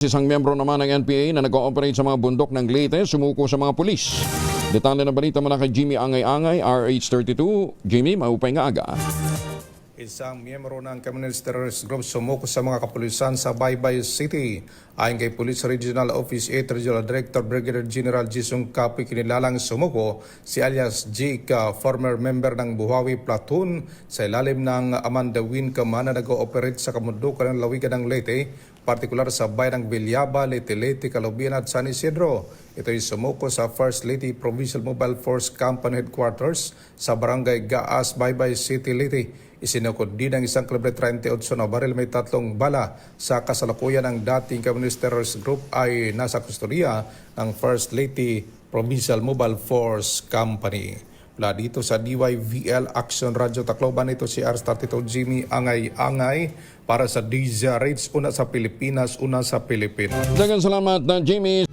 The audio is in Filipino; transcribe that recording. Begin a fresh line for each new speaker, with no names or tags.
Isang miyembro naman ng NPA na nag-ooperate sa mga bundok ng Leyte sumuko sa mga pulis. Detalye na balita mula kay Jimmy Angay-Angay, RH32. Jimmy, maupay nga aga.
Isang miyembro ng Communist Terrorist Group sumuko sa mga kapulisan sa Baybay City. Ayon kay Police Regional Office 8 Regional Director Brigadier General Jisung Kapi kinilalang sumuko si alias Jake, former member ng Buhawi Platoon sa ilalim ng Amanda Win Kaman na nag-ooperate sa kamundukan ng lawigan ng Leyte, partikular sa bayan ng Bilyaba, Leyte, Leyte, Calubian at San Isidro. Ito ay sumuko sa First Leyte Provincial Mobile Force Company Headquarters sa Barangay Gaas, Baybay City, Leyte. Isinukod din ng isang kalibre 38 na baril may tatlong bala sa kasalukuyan ng dating Communist Group ay nasa kustodiya ng First Leyte Provincial Mobile Force Company. Mula dito sa DYVL Action Radio Tacloban ito si R32 Jimmy Angay-Angay para sa DZRH una sa Pilipinas, una sa Pilipinas.
Dagan salamat na Jimmy.